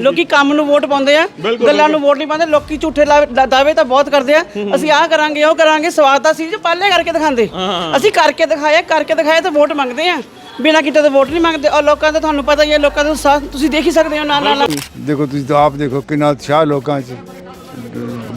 ਲੋਕੀ ਕੰਮ ਨੂੰ ਵੋਟ ਪਾਉਂਦੇ ਆ ਗੱਲਾਂ ਨੂੰ ਵੋਟ ਨਹੀਂ ਪਾਉਂਦੇ ਲੋਕੀ ਝੂਠੇ ਦਾਅਵੇ ਤਾਂ ਬਹੁਤ ਕਰਦੇ ਆ। ਅਸੀਂ ਆਹ ਕਰਾਂਗੇ ਉਹ ਕਰਾਂਗੇ ਸਵਾਦ ਤਾਂ ਸੀ ਜੇ ਪਾਲੇ ਕਰਕੇ ਦਿਖਾਉਂਦੇ। ਅਸੀਂ ਕਰਕੇ ਦਿਖਾਇਆ ਕਰਕੇ ਦਿਖਾਇਆ ਤਾਂ ਵੋਟ ਮੰਗਦੇ ਆ। ਬਿਨਾਂ ਕੀਤੇ ਤਾਂ ਵੋਟ ਨਹੀਂ ਮੰਗਦੇ। ਔਰ ਲੋਕਾਂ ਦਾ ਤੁਹਾਨੂੰ ਪਤਾ ਹੀ ਹੈ ਲੋਕਾਂ ਦਾ ਉਤਸ਼ਾਹ ਤੁਸੀਂ ਦੇਖ ਹੀ ਸਕਦੇ ਹੋ ਨਾਲ ਨਾਲ ਦੇਖੋ ਤੁਸੀਂ ਤਾਂ ਆਪ ਦੇਖੋ ਕਿੰਨਾ ਉਤਸ਼ਾਹ ਲੋਕਾਂ 'ਚ।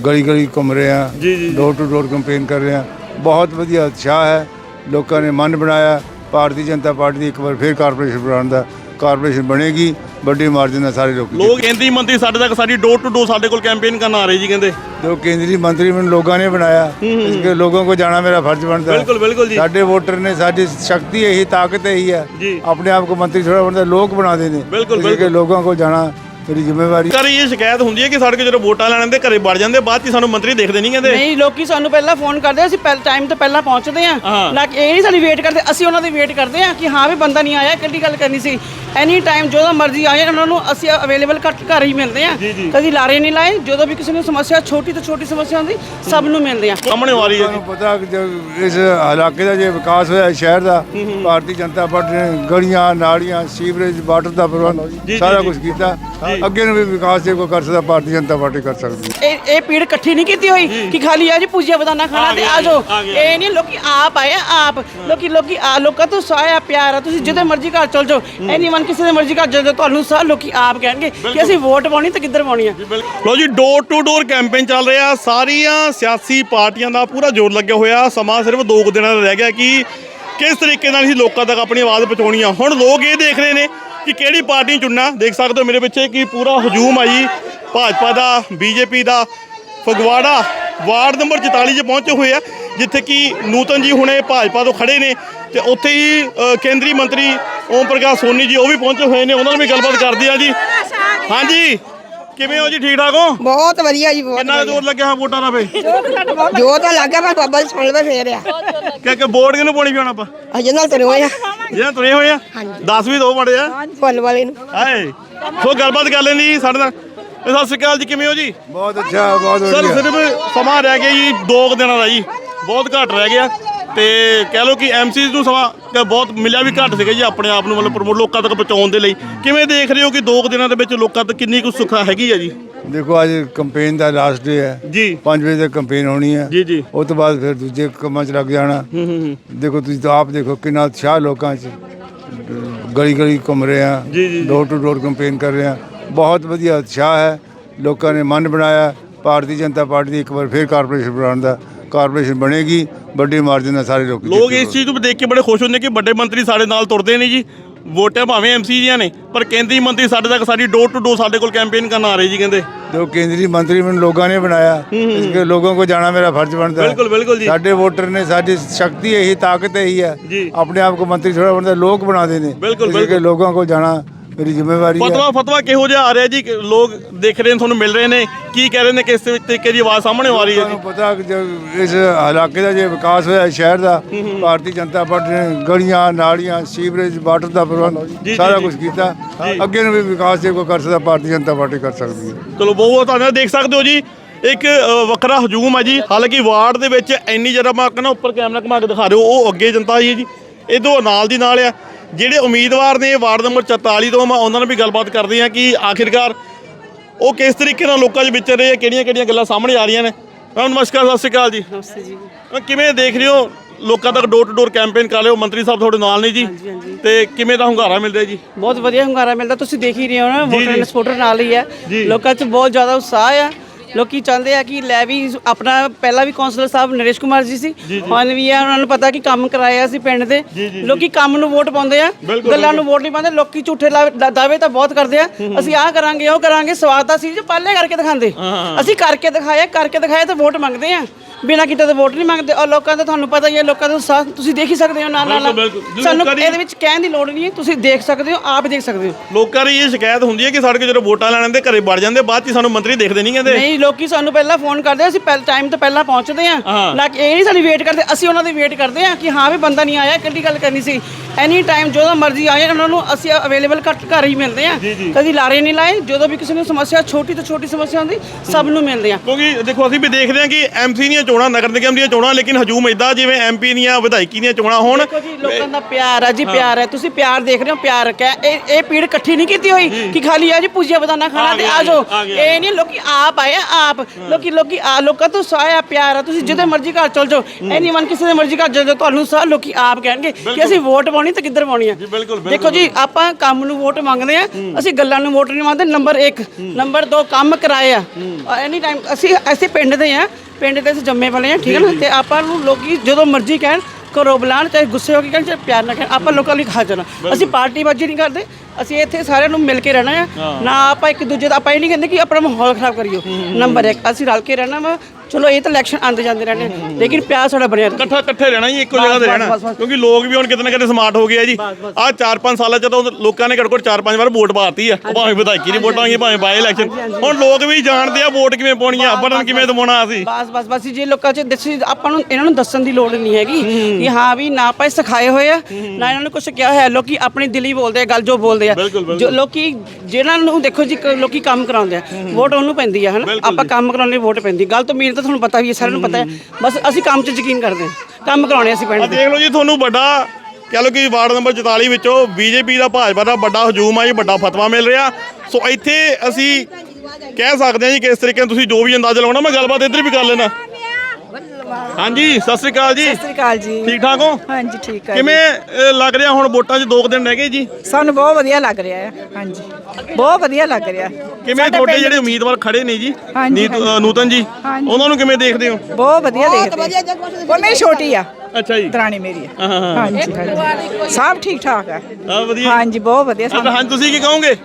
ਗਲੀ ਗਲੀ ਘੁੰਮ ਰਹੇ ਆ। ਡੋਰ ਟੂ ਡੋਰ ਕੰਪੇਨ ਕਰ ਰਹੇ ਆ। ਬਹੁਤ ਵਧੀਆ ਉਤਸ਼ਾਹ ਹੈ। ਲੋਕਾਂ ਨੇ ਮਨ ਬਣਾਇਆ। ਭਾਰਤੀ ਜਨਤਾ ਪਾਰਟੀ ਦੀ ਇੱਕ ਵਾਰ ਫਿਰ ਕਾਰਪੋਰੇਸ਼ਨ ਬਣਾਉਣ ਦਾ ਕਾਰਪੋਰੇਸ਼ਨ ਬਣੇਗੀ। ਵੱਡੀ ਮਾਰਜਨ ਨਾਲ ਸਾਰੇ ਲੋਕ ਲੋਕ ਕੇਂਦਰੀ ਮੰਤਰੀ ਸਾਡੇ ਤੱਕ ਸਾਡੀ ਡੋਰ ਟੂ ਡੋਰ ਸਾਡੇ ਕੋਲ ਕੈਂਪੇਨ ਕਰਨ ਆ ਰਹੇ ਜੀ ਕਹਿੰਦੇ। ਜੋ ਕੇਂਦਰੀ ਮੰਤਰੀ ਮੈਨੂੰ ਲੋਕਾਂ ਨੇ ਬਣਾਇਆ। ਇਸ ਕੇ ਲੋਕਾਂ ਕੋ ਜਾਣਾ ਮੇਰਾ ਫਰਜ਼ ਬਣਦਾ। ਬਿਲਕੁਲ ਬਿਲਕੁਲ ਜੀ। ਸਾਡੇ ਵੋਟਰ ਨੇ ਸਾਡੀ ਸ਼ਕਤੀ ਇਹੀ ਤਾਕਤ ਇਹੀ ਹੈ। ਆਪਣੇ ਆਪ ਕੋ ਮੰਤਰੀ ਥੋੜਾ ਬਣਦਾ ਲੋਕ ਬਣਾਉਂਦੇ ਨੇ ਬਿਲਕੁਲ ਬਿਲਕੁਲ। ਲੋਕਾਂ ਕੋ ਜਾਣਾ ਤੇਰੀ ਜ਼ਿੰਮੇਵਾਰੀ। ਸਰ ਇਹ ਸ਼ਿਕਾਇਤ ਹੁੰਦੀ ਹੈ ਕਿ ਸਾਡੇ ਜਦੋਂ ਵੋਟਾਂ ਲੈਣ ਦੇ ਘਰੇ ਵੜ ਜਾਂਦੇ ਬਾਅਦ ਚ ਸਾਨੂੰ ਮੰਤਰੀ ਦੇਖਦੇ ਨਹੀਂ ਕਹਿੰਦੇ। ਨਹੀਂ ਲੋਕੀ ਸਾਨੂੰ ਪਹਿਲਾਂ ਫੋਨ ਕਰਦੇ ਅਸੀਂ ਪਹਿਲਾਂ ਟਾਈਮ ਤੋਂ ਪਹਿਲਾਂ ਪਹੁੰਚਦੇ ਆ ਨਾ ਇਹ ਨਹੀਂ ਸਾਡੀ ਵੇਟ ਕਰਦੇ ਅਸੀਂ ਉਹਨਾਂ ਦੀ ਵੇਟ ਕਰਦੇ ਆ ਕਿ ਹਾਂ ਵੀ ਬੰਦਾ ਨਹੀਂ ਆਇਆ ਕਿੱਡੀ ਗੱਲ ਕਰਨੀ ਸੀ? ਐਨੀ ਟਾਈਮ ਜਦੋਂ ਮਰਜ਼ੀ ਆਏ ਉਹਨਾਂ ਨੂੰ ਅਸੀਂ ਅਵੇਲੇਬਲ ਘਰ ਹੀ ਮਿਲਦੇ ਆ ਕਦੀ ਲਾਰੇ ਨਹੀਂ ਲਾਏ ਜਦੋਂ ਵੀ ਕਿਸੇ ਨੂੰ ਸਮੱਸਿਆ ਛੋਟੀ ਤੋਂ ਛੋਟੀ ਸਮੱਸਿਆ ਹੁੰਦੀ ਸਭ ਨੂੰ ਮਿਲਦੇ ਆ ਸਾਹਮਣੇ ਆ ਰਹੀ ਹੈ ਤੁਹਾਨੂੰ ਪਤਾ ਕਿ ਜਦ ਇਸ ਇਲਾਕੇ ਦਾ ਜੇ ਵਿਕਾਸ ਹੋਇਆ ਸ਼ਹਿਰ ਦਾ ਭਾਰਤੀ ਜਨਤਾ ਪਾਰਟੀ ਨੇ ਗਲੀਆਂ ਨਾਲੀਆਂ ਸੀਵਰੇਜ ਵਾਟਰ ਦਾ ਪ੍ਰਬੰਧ ਸਾਰਾ ਕੁਝ ਕੀਤਾ। ਅੱਗੇ ਨੂੰ ਵੀ ਵਿਕਾਸ ਜੇ ਕੋਈ ਕਰ ਸਕਦਾ ਭਾਰਤੀ ਜਨਤਾ ਪਾਰਟੀ ਕਰ ਸਕਦੀ ਹੈ। ਇਹ ਇਹ ਪੀੜ ਇਕੱਠੀ ਨਹੀਂ ਕੀਤੀ ਹੋਈ ਕਿ ਖਾਲੀ ਆ ਜੀ ਪੂਜਿਆ ਬਦਾਨਾ ਖਾਣਾ ਤੇ ਆ ਜਾਓ। ਇਹ ਨਹੀਂ ਲੋਕੀ ਆਪ ਆਏ ਆ, ਆਪ। ਲੋਕੀ ਲੋਕੀ ਆ ਲੋਕਾਂ ਤੋਂ ਸਾਇਆ ਪਿਆਰ ਆ। ਤੁਸੀਂ ਜਿਹਦੇ ਮਰਜ਼ੀ ਘਰ ਚਲ ਜਾਓ। ਇਹ ਨਹੀਂ ਮਨ ਕਿਸੇ ਦੇ ਮਰਜ਼ੀ ਘਰ ਜਾਓ ਤੁਹਾਨੂੰ ਸਾਰ ਲੋਕੀ ਆਪ ਕਹਿਣਗੇ ਕਿ ਅਸੀਂ ਵੋਟ ਪਾਉਣੀ ਤੇ ਕਿੱਧਰ ਪਾਉਣੀ ਆ? ਲੋ ਜੀ ਡੋਰ ਟੂ ਡੋਰ ਕੈਂਪੇਨ ਚੱਲ ਰਿਹਾ। ਸਾਰੀਆਂ ਸਿਆਸੀ ਪਾਰਟੀਆਂ ਦਾ ਪੂਰਾ ਜ਼ੋਰ ਲੱਗਿਆ ਹੋਇਆ। ਸਮਾਂ ਸਿਰਫ 2 ਦਿਨਾਂ ਦਾ ਰਹਿ ਗਿਆ ਕਿ ਕਿਸ ਤਰੀਕੇ ਨਾਲ ਅਸੀਂ ਲੋਕਾਂ ਤੱਕ ਆਪਣੀ ਆਵਾਜ਼ ਪਹੁੰਚਾਉਣੀ ਆ। ਹੁਣ ਲੋਕ ਇਹ ਦੇਖ ਰਹੇ ਨੇ ਕਿ ਕਿਹੜੀ ਪਾਰਟੀ ਚੁਣਨਾ। ਦੇਖ ਸਕਦੇ ਹੋ ਮੇਰੇ ਪਿੱਛੇ ਕਿ ਪੂਰਾ ਹਜੂਮ ਆ ਜੀ। ਭਾਜਪਾ ਦਾ ਬੀਜੇਪੀ ਦਾ ਫਗਵਾੜਾ ਵਾਰਡ ਨੰਬਰ 44 'ਚ ਪਹੁੰਚੇ ਹੋਏ ਆ ਜਿੱਥੇ ਕਿ ਨੂਤਨ ਜੀ ਹੁਣੇ ਭਾਜਪਾ ਤੋਂ ਖੜੇ ਨੇ ਤੇ ਉੱਥੇ ਹੀ ਕੇਂਦਰੀ ਮੰਤਰੀ ਓਮ ਪ੍ਰਕਾਸ਼ ਸੋਨੀ ਜੀ ਉਹ ਵੀ ਪਹੁੰਚੇ ਹੋਏ ਨੇ ਉਹਨਾਂ ਨਾਲ ਵੀ ਗੱਲਬਾਤ ਕਰਦੇ ਆ ਜੀ। ਹਾਂਜੀ ਕਿਵੇਂ ਹੋ ਜੀ ਠੀਕ ਠਾਕ ਹੋ? ਬਹੁਤ ਵਧੀਆ ਜੀ ਬਹੁਤ ਕਿੰਨਾ ਜ਼ੋਰ ਲੱਗਿਆ ਹੈ ਵੋਟਾਂ ਦਾ ਫੇ? ਜੋ ਤਾਂ ਲੱਗਾ ਪਰ ਬੱਬਲ ਸੁਣ ਲਵੇ ਫੇਰ ਆ। ਕਿ ਕਿ ਵੋਟ ਕਿਹਨੂੰ ਪਾਉਣੀ ਪਿਆਣਾ ਆਪਾਂ? ਅਜੇ ਨਾਲ ਤਰੇ ਹੋਇਆ ਜਿਹੜਾ ਤੁਰੇ ਹੋਏ ਆ? 10 ਵੀ ਦੋ ਮੜੇ ਆ। ਫੁੱਲ ਵਾਲੇ ਨੂੰ। ਹਾਏ ਸੋ ਗੱਲਬਾਤ ਕਰ ਲੈਣੀ ਜੀ ਸਾਡੇ ਨਾਲ। ਸਤਿ ਸ਼੍ਰੀ ਅਕਾਲ ਜੀ ਕਿਵੇਂ ਹੋ ਜੀ? ਬਹੁਤ ਅੱਛਾ ਬਹੁਤ ਸਰ ਵਧੀਆ। ਸਿਰਫ ਸਮਾਂ ਰਹਿ ਗਿਆ ਜੀ 2 ਦਿਨਾਂ ਦਾ ਜੀ ਬਹੁਤ ਘੱਟ ਰਹਿ ਗਿਆ। ਤੇ ਕਹਿ ਲਓ ਕਿ ਐਮਸੀ ਨੂੰ ਸਮਾਂ ਬਹੁਤ ਮਿਲਿਆ ਵੀ ਘੱਟ ਸੀਗਾ ਜੀ ਆਪਣੇ ਆਪ ਨੂੰ ਮਤਲਬ ਪ੍ਰਮੋਟ ਲੋਕਾਂ ਤੱਕ ਪਹੁੰਚਾਉਣ ਦੇ ਲਈ। ਕਿਵੇਂ ਦੇਖ ਰਹੇ ਹੋ ਕਿ 2 ਦਿਨਾਂ ਦੇ ਵਿੱਚ ਲੋਕਾਂ ਤੱਕ ਕਿੰਨੀ ਕੁ ਸੁੱਖਾ ਹੈਗੀ ਆ ਜੀ? ਦੇਖੋ ਅੱਜ ਕੰਪੇਨ ਦਾ ਲਾਸਟ ਡੇ ਹੈ। ਜੀ। 5 ਵਜੇ ਤੱਕ ਕੰਪੇਨ ਹੋਣੀ ਹੈ। ਜੀ ਜੀ। ਉਹ ਤੋਂ ਬਾਅਦ ਫਿਰ ਦੂਜੇ ਕੰਮਾਂ 'ਚ ਲੱਗ ਜਾਣਾ। ਹੂੰ ਹੂੰ ਹੂੰ। ਦੇਖੋ ਤੁਸੀਂ ਤਾਂ ਆਪ ਦੇਖੋ ਕਿੰਨਾ ਉਤਸ਼ਾਹ ਲੋਕਾਂ 'ਚ। ਗਲੀ ਗਲੀ ਘੁੰਮ ਰਹੇ ਆ। ਡੋਰ ਟੂ ਡੋਰ ਕੰਪੇਨ ਕਰ ਰਹੇ ਆ ਬਹੁਤ ਵਧੀਆ ਉਤਸ਼ਾਹ ਹੈ। ਲੋਕਾਂ ਨੇ ਮਨ ਬਣਾਇਆ। ਭਾਰਤੀ ਜਨਤਾ ਪਾਰਟੀ ਦੀ ਇੱਕ ਵਾਰ ਫਿਰ ਕਾਰਪੋਰੇਸ਼ਨ ਬਣਾਉਣ ਦਾ ਕਾਰਪੋਰੇਸ਼ਨ ਬਣੇਗੀ ਵੱਡੀ ਮਾਰਜਨ ਨਾਲ ਸਾਰੇ ਲੋਕ ਲੋਕ ਇਸ ਚੀਜ਼ ਨੂੰ ਦੇਖ ਕੇ ਬੜੇ ਖੁਸ਼ ਹੁੰਦੇ ਕਿ ਵੱਡੇ ਮੰਤਰੀ ਸਾਡੇ ਨਾਲ ਤੁਰਦੇ ਨੇ ਜੀ। ਵੋਟਾਂ ਭਾਵੇਂ ਐਮਸੀ ਦੀਆਂ ਨੇ ਪਰ ਕੇਂਦਰੀ ਮੰਤਰੀ ਸਾਡੇ ਤੱਕ ਸਾਡੀ ਡੋਰ ਟੂ ਡੋਰ ਸਾਡੇ ਕੋਲ ਕੈਂਪੇਨ ਕਰਨ ਆ ਰਹੇ ਜੀ ਕਹਿੰਦੇ। ਜੋ ਕੇਂਦਰੀ ਮੰਤਰੀ ਮੈਨੂੰ ਲੋਕਾਂ ਨੇ ਬਣਾਇਆ। ਇਸ ਕੇ ਲੋਕਾਂ ਕੋ ਜਾਣਾ ਮੇਰਾ ਫਰਜ਼ ਬਣਦਾ। ਬਿਲਕੁਲ ਬਿਲਕੁਲ ਜੀ। ਸਾਡੇ ਵੋਟਰ ਨੇ ਸਾਡੀ ਸ਼ਕਤੀ ਇਹੀ ਤਾਕਤ ਇਹੀ ਹੈ। ਆਪਣੇ ਆਪ ਕੋ ਮੰਤਰੀ ਥੋੜਾ ਬਣਦਾ ਲੋਕ ਬਣਾਦੇ ਨੇ। ਬਿਲਕੁਲ ਬਿਲਕੁਲ। ਲੋਕਾਂ ਕੋ ਜਾਣਾ ਮੇਰੀ ਜ਼ਿੰਮੇਵਾਰੀ ਹੈ। ਫਤਵਾ ਫਤਵਾ ਕਿਹੋ ਜਿਹਾ ਆ ਰਿਹਾ ਜੀ? ਕਿ ਲੋਕ ਦੇਖ ਰਹੇ ਨੇ ਤੁਹਾਨੂੰ ਮਿਲ ਰਹੇ ਨੇ। ਕੀ ਕਹਿ ਰਹੇ ਨੇ ਕਿਸ ਤਰੀਕੇ ਦੀ ਆਵਾਜ਼ ਸਾਹਮਣੇ ਆ ਰਹੀ ਹੈ ਜੀ? ਤੁਹਾਨੂੰ ਪਤਾ ਕਿ ਜਦ ਇਸ ਇਲਾਕੇ ਦਾ ਜੇ ਵਿਕਾਸ ਹੋਇਆ ਸ਼ਹਿਰ ਦਾ ਭਾਰਤੀ ਜਨਤਾ ਪਾਰਟੀ ਨੇ ਗਲੀਆਂ ਨਾਲੀਆਂ ਸੀਵਰੇਜ ਵਾਟਰ ਦਾ ਪ੍ਰਬੰਧ ਜੀ, ਸਾਰਾ ਜੀ। ਕੁਝ ਕੀਤਾ। ਅੱਗੇ ਨੂੰ ਵੀ ਵਿਕਾਸ ਜੇ ਕੋਈ ਕਰ ਸਕਦਾ ਭਾਰਤੀ ਜਨਤਾ ਪਾਰਟੀ ਕਰ ਸਕਦੀ ਹੈ। ਚਲੋ ਬਹੁਤ ਤੁਹਾਨੂੰ ਦੇਖ ਸਕਦੇ ਹੋ ਜੀ ਇੱਕ ਅ, ਵੱਖਰਾ ਹਜੂਮ ਹੈ ਜੀ। ਹਾਲਾਂਕਿ ਵਾਰਡ ਦੇ ਵਿੱਚ ਇੰਨੀ ਜ਼ਿਆਦਾ ਮੈਂ ਕਹਿੰਦਾ ਉੱਪਰ ਕੈਮਰਾ ਘੁਮਾ ਕੇ ਦਿਖਾ ਦਿਓ। ਉਹ ਅੱਗੇ ਜਨਤਾ ਹੀ ਹੈ ਜੀ। ਇਦੋਂ ਨਾਲ ਦੀ ਨਾਲ ਆ। ਜਿਹੜੇ ਉਮੀਦਵਾਰ ਨੇ ਵਾਰਡ ਨੰਬਰ 44 ਤੋਂ ਮੈਂ ਉਹਨਾਂ ਨਾਲ ਵੀ ਗੱਲਬਾਤ ਕਰਦੇ ਆ ਕਿ ਆਖਿਰਕਾਰ ਉਹ ਕਿਸ ਤਰੀਕੇ ਨਾਲ ਲੋਕਾਂ 'ਚ ਵਿਚਰ ਰਹੇ ਆ ਕਿਹੜੀਆਂ ਕਿਹੜੀਆਂ ਗੱਲਾਂ ਸਾਹਮਣੇ ਆ ਰਹੀਆਂ ਨੇ। ਮੈਮ ਨਮਸਕਾਰ ਸਤਿ ਸ਼੍ਰੀ ਅਕਾਲ ਜੀ। ਨਮਸਤੇ ਜੀ। ਕਿਵੇਂ ਦੇਖ ਰਹੇ ਹੋ ਲੋਕਾਂ ਤੱਕ ਡੋਰ ਟੂ ਡੋਰ ਕੈਂਪੇਨ ਕਰ ਹੋ? ਮੰਤਰੀ ਸਾਹਿਬ ਤੁਹਾਡੇ ਨਾਲ ਨੇ ਜੀ। ਤੇ ਕਿਵੇਂ ਦਾ ਹੁੰਗਾਰਾ ਮਿਲ ਰਿਹਾ ਜੀ? ਬਹੁਤ ਵਧੀਆ ਹੁੰਗਾਰਾ ਮਿਲਦਾ। ਤੁਸੀਂ ਦੇਖ ਹੀ ਰਹੇ ਹੋ ਨਾ ਵੋਟਰ ਸਪੋਰਟਰ ਨਾਲ ਹੀ ਹੈ। ਲੋਕਾਂ 'ਚ ਬਹੁਤ ਜ਼ਿਆਦਾ ਉਤਸ਼ਾਹ ਆ। ਲੋਕੀ ਚਾਹੁੰਦੇ ਆ ਕਿ ਲੈ ਵੀ ਆਪਣਾ ਪਹਿਲਾਂ ਵੀ ਕਾਉਂਸਲਰ ਸਾਹਿਬ ਨਰੇਸ਼ ਕੁਮਾਰ ਜੀ ਸੀ ਹੁਣ ਵੀ ਆ ਉਹਨਾਂ ਨੂੰ ਪਤਾ ਕਿ ਕੰਮ ਕਰਾਇਆ ਸੀ ਪਿੰਡ ਦੇ। ਲੋਕੀ ਕੰਮ ਨੂੰ ਵੋਟ ਪਾਉਂਦੇ ਆ ਗੱਲਾਂ ਨੂੰ ਵੋਟ ਨਹੀਂ ਪਾਉਂਦੇ ਲੋਕੀ ਝੂਠੇ ਦਾਅਵੇ ਤਾਂ ਬਹੁਤ ਕਰਦੇ ਆ। ਅਸੀਂ ਆਹ ਕਰਾਂਗੇ ਉਹ ਕਰਾਂਗੇ ਸਵਾਦ ਤਾਂ ਸੀ ਜੇ ਪਾਲੇ ਕਰਕੇ ਦਿਖਾਉਂਦੇ। ਅਸੀਂ ਕਰਕੇ ਦਿਖਾਇਆ ਕਰਕੇ ਦਿਖਾਇਆ ਤਾਂ ਵੋਟ ਮੰਗਦੇ ਆ। ਬਿਨਾਂ ਕੀਤੇ ਤਾਂ ਵੋਟ ਨਹੀਂ ਮੰਗਦੇ। ਔਰ ਲੋਕਾਂ ਦਾ ਤੁਹਾਨੂੰ ਪਤਾ ਹੀ ਹੈ ਲੋਕਾਂ ਦਾ ਉਤਸ਼ਾਹ ਤੁਸੀਂ ਦੇਖ ਹੀ ਸਕਦੇ ਹੋ ਨਾਲ ਨਾਲ। ਸਾਨੂੰ ਇਹਦੇ ਵਿੱਚ ਕਹਿਣ ਦੀ ਲੋੜ ਨਹੀਂ ਹੈ ਤੁਸੀਂ ਦੇਖ ਸਕਦੇ ਹੋ ਆਪ ਦੇਖ ਸਕਦੇ ਹੋ। ਲੋਕਾਂ ਦੀ ਇਹ ਸ਼ਿਕਾਇਤ ਹੁੰਦੀ ਹੈ ਕਿ ਸਾਡੇ ਜਦੋਂ ਵੋਟਾਂ ਲੈਣ ਦੇ ਘਰੇ ਵੜ ਜਾਂਦੇ ਬਾਅਦ 'ਚ ਸਾਨੂੰ ਮੰਤਰੀ ਦੇਖਦੇ ਨਹੀਂ ਕਹਿੰਦੇ। ਨਹੀਂ ਲੋਕੀ ਸਾਨੂੰ ਪਹਿਲਾਂ ਫੋਨ ਕਰਦੇ ਆ, ਅਸੀਂ ਪਹਿਲ ਟਾਈਮ ਤੋਂ ਪਹਿਲਾਂ ਪਹੁੰਚਦੇ ਆ ਹਾਂ। ਨਾ ਕਿ ਇਹ ਨਹੀਂ ਸਾਡੀ ਵੇਟ ਕਰਦੇ ਅਸੀਂ ਉਹਨਾਂ ਦੀ ਵੇਟ ਕਰਦੇ ਆ ਕਿ ਹਾਂ ਵੀ ਬੰਦਾ ਨਹੀਂ ਆਇਆ ਕਿਹੜੀ ਗੱਲ ਕਰਨੀ ਸੀ ਐਨੀ ਟਾਈਮ ਜਦੋਂ ਮਰਜ਼ੀ ਆਏ ਉਹਨਾਂ ਨੂੰ ਅਸੀਂ ਅਵੇਲੇਬਲ ਘੱਟ ਘਰ ਹੀ ਮਿਲਦੇ ਆ ਕਦੀ ਲਾਰੇ ਨਹੀਂ ਲਾਏ ਜਦੋਂ ਵੀ ਕਿਸੇ ਨੂੰ ਸਮੱਸਿਆ ਛੋਟੀ ਤੋਂ ਛੋਟੀ ਸਮੱਸਿਆ ਹੁੰਦੀ ਸਭ ਨੂੰ ਮਿਲਦੇ ਆ ਕਿਉਂਕਿ ਦੇਖੋ ਅਸੀਂ ਵੀ ਦੇਖਦੇ ਹਾਂ ਕਿ ਐਮਸੀ ਦੀਆਂ ਚੋਣਾਂ ਨਗਰ ਨਿਗਮ ਦੀਆਂ ਚੋਣਾਂ ਲੇਕਿਨ ਹਜੂਮ ਇਦਾਂ ਜਿਵੇਂ ਐਮਪੀ ਦੀਆਂ ਵਿਧਾਇਕੀ ਦੀਆਂ ਚੋਣਾਂ ਹੋਣ ਦੇਖੋ ਜੀ ਲੋਕਾਂ ਦਾ ਪਿਆਰ ਹੈ ਜੀ ਪਿਆਰ ਹੈ ਤੁਸੀਂ ਪਿਆਰ ਦੇਖ ਰਹੇ ਹੋ ਪਿਆਰ ਰੱਖਿਆ ਇਹ ਇਹ ਪੀੜ ਇਕੱਠੀ ਨਹੀਂ ਕੀਤੀ ਹੋਈ ਕਿ ਖਾਲੀ ਆ ਜੀ ਪੂਜੀਆ ਬਦਾਨਾ ਖਾਣਾ ਤੇ ਆ ਜਾਓ। ਇਹ ਨਹੀਂ ਲੋਕੀ ਆਪ ਆਏ ਆ, ਆਪ। ਲੋਕੀ ਲੋਕੀ ਆ ਲੋਕਾਂ ਤੋਂ ਸਾਇਆ ਪਿਆਰ ਆ। ਤੁਸੀਂ ਜਿਹਦੇ ਮਰਜ਼ੀ ਘਰ ਚਲ ਜਾਓ। ਮਨ ਕਿਸੇ ਦੇ ਮਰਜ਼ੀ ਘਰ ਚਲ ਜਾਓ ਤੁਹਾਨੂੰ ਸਾਰ ਲੋਕੀ ਆਪ ਕਹਿਣਗੇ ਕਿ ਅਸੀਂ ਵੋਟ ਪਾਉਣੀ ਤੇ ਕਿੱਧਰ ਪਾਉਣੀ ਆ? ਦੇਖੋ ਜੀ ਆਪਾਂ ਕੰਮ ਨੂੰ ਵੋਟ ਮੰਗਦੇ ਆ ਅਸੀਂ ਗੱਲਾਂ ਨੂੰ ਵੋਟ ਨਹੀਂ ਮੰਗਦੇ ਨੰਬਰ 1 ਨੰਬਰ 2 ਕੰਮ ਕਰਾਏ ਆ। ਐਨੀ ਟਾਈਮ ਅਸੀਂ ਅਸੀਂ ਪਿੰਡ ਦੇ ਆ ਪਿੰਡ ਦੇ ਅਸੀਂ ਜੰਮੇ ਵਾਲੇ ਆ ਠੀਕ ਹੈ ਨਾ? ਤੇ ਆਪਾਂ ਨੂੰ ਲੋਕੀ ਜਦੋਂ ਮਰਜ਼ੀ ਕਹਿਣ ਘਰੋਂ ਬੁਲਾਉਣ ਚਾਹੇ ਗੁੱਸੇ ਹੋ ਕੇ ਕਹਿਣ ਚਾਹੇ ਪਿਆਰ ਨਾਲ ਕਹਿਣ ਆਪਾਂ ਲੋਕਾਂ ਲਈ ਹਾਜ਼ਰ ਹਾਂ ਅਸੀਂ ਪਾਰਟੀ ਬਾਜੀ ਨਹੀਂ ਕਰਦੇ ਅਸੀਂ ਇੱਥੇ ਸਾਰਿਆਂ ਨੂੰ ਮਿਲ ਕੇ ਰਹਿਣਾ ਆ। ਨਾ ਆਪਾਂ ਇੱਕ ਦੂਜੇ ਦਾ ਆਪਾਂ ਇਹ ਨਹੀਂ ਕਹਿੰਦੇ ਕਿ ਆਪਣਾ ਮਾਹੌਲ ਖਰਾਬ ਕਰੀਓ। ਨੰਬਰ 1 ਅਸੀਂ ਰਲ ਕੇ ਰਹਿਣਾ ਵਾ। ਚਲੋ ਇਹ ਤਾਂ ਇਲੈਕਸ਼ਨ ਆਉਂਦੇ ਜਾਂਦੇ ਰਹਿਣੇ। ਲੇਕਿਨ ਪਿਆਰ ਸਾਡਾ ਬਣਿਆ ਰਹੇ। ਇਕੱਠਾ ਇਕੱਠੇ ਰਹਿਣਾ ਜੀ ਇੱਕੋ ਜਗ੍ਹਾ ਤੇ ਬਸ, ਰਹਿਣਾ। ਬਸ, ਬਸ। ਕਿਉਂਕਿ ਲੋਕ ਵੀ ਹੁਣ ਕਿਤੇ ਨਾ ਕਿਤੇ ਸਮਾਰਟ ਹੋ ਗਏ ਆ ਜੀ। ਆਹ 4-5 ਸਾਲਾਂ ਚ ਤਾਂ ਲੋਕਾਂ ਨੇ ਘੱਟੋ ਘੱਟ 4-5 ਵਾਰ ਵੋਟ ਪਾਤੀ ਆ। ਉਹ ਭਾਵੇਂ ਵਿਧਾਇਕੀ ਦੀ ਵੋਟਾਂ ਹੋਈਆਂ ਭਾਵੇਂ ਬਾਈ ਇਲੈਕਸ਼ਨ ਹੁਣ ਲੋਕ ਵੀ ਜਾਣਦੇ ਆ ਵੋਟ ਕਿਵੇਂ ਪਾਉਣੀ ਆ ਬਟਨ ਕਿਵੇਂ ਦਬਾਉਣਾ ਅਸੀਂ। ਬਸ ਬਸ ਬਸ। ਜੇ ਲੋਕਾਂ 'ਚ ਦੱਸੀ ਆਪਾਂ ਨੂੰ ਇਹਨਾਂ ਨੂੰ ਦੱਸਣ ਦੀ ਲੋੜ ਨਹੀਂ ਹੈਗੀ ਕਿ ਹਾਂ ਵੀ ਨਾ ਆਪਾਂ ਇਹ ਸਿਖਾਏ ਹੋਏ ਆ ਨਾ ਇਹਨਾਂ ਨੂੰ ਕੁਝ ਕਿਹਾ ਹੋਇਆ। ਲੋਕੀ ਆਪਣੀ ਦਿਲੀ ਬੋਲਦੇ ਆ ਗੱਲ ਜੋ ਬੋਲਦੇ ਆ। ਜੋ ਲੋਕੀ ਜਿਹਨਾਂ ਨੂੰ ਦੇਖੋ ਜੀ ਕ- ਲੋਕੀ ਕੰਮ ਕਰਾਉਂਦੇ ਆ। ਵੋਟ ਉਹਨੂੰ ਪੈਂਦੀ ਆ ਹਨਾ? ਆਪਾਂ ਕੰਮ ਕਰਾਉਣ ਲਈ ਵੋਟ ਪੈਂਦੀ। ਗੱਲ ਤਾਂ ਮੇਰੀ ਤਾਂ ਤੁਹਾਨੂੰ ਪਤਾ ਵੀ ਹੈ ਸਾਰਿਆਂ ਨੂੰ ਪਤਾ ਹੈ। ਬਸ ਅਸੀਂ ਕੰਮ 'ਚ ਯਕੀਨ ਕਰਦੇ ਹਾਂ। ਕੰਮ ਕਰਾਉਣੇ ਅਸੀਂ ਆ ਪਿੰਡ ਦੇ। ਦੇਖ ਲਓ ਜੀ ਤੁਹਾਨੂੰ ਵੱਡਾ ਕਹ ਲਓ ਕਿ ਵਾਰਡ ਨੰਬਰ 44 ਵਿੱਚੋਂ ਬੀਜੇਪੀ ਦਾ ਭਾਜਪਾ ਦਾ ਵੱਡਾ ਹਜੂਮ ਆ ਜੀ ਵੱਡਾ ਫਤਵਾ ਮਿਲ ਰਿਹਾ। ਸੋ ਇੱਥੇ ਅਸੀਂ ਕਹਿ ਸਕਦੇ ਹਾਂ ਜੀ ਕਿਸ ਤਰੀਕੇ ਨਾਲ ਤੁਸੀਂ ਜੋ ਵੀ ਅੰਦਾਜ਼ਾ ਲਾਉਣਾ ਮੈਂ ਗੱਲਬਾਤ ਇੱਧਰ ਵੀ ਕਰ ਲੈਣਾ ਹਾਂਜੀ ਸਤਿ ਸ੍ਰੀ ਅਕਾਲ ਜੀ। ਸਤਿ ਸ੍ਰੀ ਅਕਾਲ ਜੀ। ਠੀਕ ਠਾਕ ਹੋ? ਹਾਂਜੀ ਠੀਕ ਹੈ ਕਿਵੇਂ ਲੱਗ ਰਿਹਾ ਹੁਣ ਵੋਟਾਂ 'ਚ ਦੋ ਕੁ ਦਿਨ ਰਹਿ ਗਏ ਜੀ। ਸਾਨੂੰ ਬਹੁਤ ਵਧੀਆ ਲੱਗ ਰਿਹਾ ਹੈ ਹਾਂਜੀ। ਬਹੁਤ ਵਧੀਆ ਲੱਗ ਰਿਹਾ। ਹੈ। ਕਿਵੇਂ ਸਾਡੇ ਤੁਹਾਡੇ ਪਿੰਡ ਜਿਹੜੇ ਉਮੀਦਵਾਰ ਖੜੇ ਨੇ ਜੀ? ਹਾਂਜੀ, ਨੀਤ- ਅ, ਹਾਂਜੀ। ਨੂਤਨ ਜੀ। ਉਹਨਾਂ ਨੂੰ ਕਿਵੇਂ ਦੇਖਦੇ ਹੋ? ਬਹੁਤ ਵਧੀਆ ਦੇਖਦੇ ਉਹ ਮੇਰੀ ਛੋਟੀ ਆ। ਅੱਛਾ ਜੀ। ਦਰਾਣੀ ਮੇਰੀ ਆ। ਹਾਂ, ਹਾਂ, ਹਾਂ। ਹਾਂਜੀ ਹਾਂਜੀ। ਸਭ ਠੀਕ ਠਾਕ ਹੈ ਹਾਂ ਵਧੀਆ। ਹਾਂਜੀ ਬਹੁਤ ਵਧੀਆ ਅੱਛਾ ਸਾਨੂੰ ਹਾਂਜੀ ਤੁਸੀਂ ਕੀ ਕਹੋਗੇ?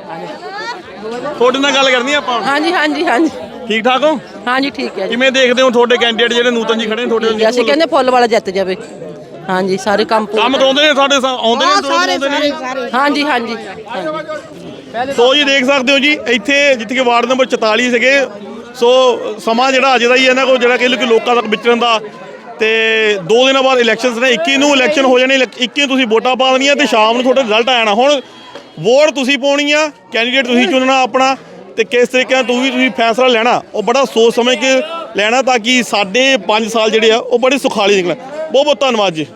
ਤੁਹਾਡੇ ਨਾਲ ਗੱਲ ਕਰਨੀ ਆ ਆਪਾਂ। ਹਾਂਜੀ ਹਾਂਜੀ ਹਾਂਜੀ। ਠੀਕ ਠਾਕ ਹੋ? ਹਾਂਜੀ ਠੀਕ ਹੈ ਜੀ। ਕਿਵੇਂ ਦੇਖਦੇ ਹੋ ਤੁਹਾਡੇ ਕੈਂਡੀਡੇਟ ਜਿਹੜੇ ਨੂਤਨ ਜੀ ਖੜੇ ਨੇ ਤੁਹਾਡੇ ਅਸੀਂ ਕਹਿੰਦੇ ਫੁੱਲ ਵਾਲਾ ਜਿੱਤ ਜਾਵੇ। ਹਾਂਜੀ ਸਾਰੇ ਕੰਮ ਪੂਰੇ ਕੰਮ ਕਰਾਉਂਦੇ ਨੇ ਸਾਡੇ ਸਾ- ਆਉਂਦੇ ਨੇ ਤੁਰੰਤ ਆਉਂਦੇ ਨੇ। ਹਾਂਜੀ ਹਾਂਜੀ। ਸੋ ਜੀ ਦੇਖ ਸਕਦੇ ਹੋ ਜੀ ਇੱਥੇ ਜਿੱਥੇ ਕਿ ਵਾਰਡ ਨੰਬਰ 44 ਸੀਗੇ। ਸੋ ਸਮਾਂ ਜਿਹੜਾ ਅਜੇ ਦਾ ਹੀ ਹੈ ਇਹਨਾਂ ਕੋਲ ਜਿਹੜਾ ਕਿ ਲੋ- ਕਿ ਲੋਕਾਂ ਤੱਕ ਵਿਚਰਨ ਦਾ। ਤੇ ਦੋ ਦਿਨਾਂ ਬਾਅਦ ਇਲੈਕਸ਼ਨਸ ਨੇ 21 ਨੂੰ ਇਲੈਕਸ਼ਨ ਹੋ ਜਾਣੇ ਇਲੈਕ- 21 ਨੂੰ ਤੁਸੀਂ ਵੋਟਾਂ ਪਾ ਦੇਣੀਆਂ ਤੇ ਸ਼ਾਮ ਨੂੰ ਤੁਹਾਡਾ ਰਿਜ਼ਲਟ ਆ ਜਾਣਾ। ਹੁਣ ਵੋਟ ਤੁਸੀਂ ਪਾਉਣੀ ਆ ਕੈਂਡੀਡੇਟ ਤੁਸੀਂ ਚੁਣਨਾ ਆਪਣਾ। ਤੇ ਕਿਸ ਤਰੀਕੇ ਨਾਲ ਤੁਸੀਂ ਤੁਸੀਂ ਫੈਸਲਾ ਲੈਣਾ, ਉਹ ਬੜਾ ਸੋਚ ਸਮਝ ਕੇ ਲੈਣਾ ਤਾਂ ਕਿ ਸਾਡੇ 5 ਸਾਲ ਜਿਹੜੇ ਆ, ਉਹ ਬੜੇ ਸੁਖਾਲੀ ਨਿਕਲਣ। ਬਹੁਤ ਬਹੁਤ ਧੰਨਵਾਦ ਜੀ।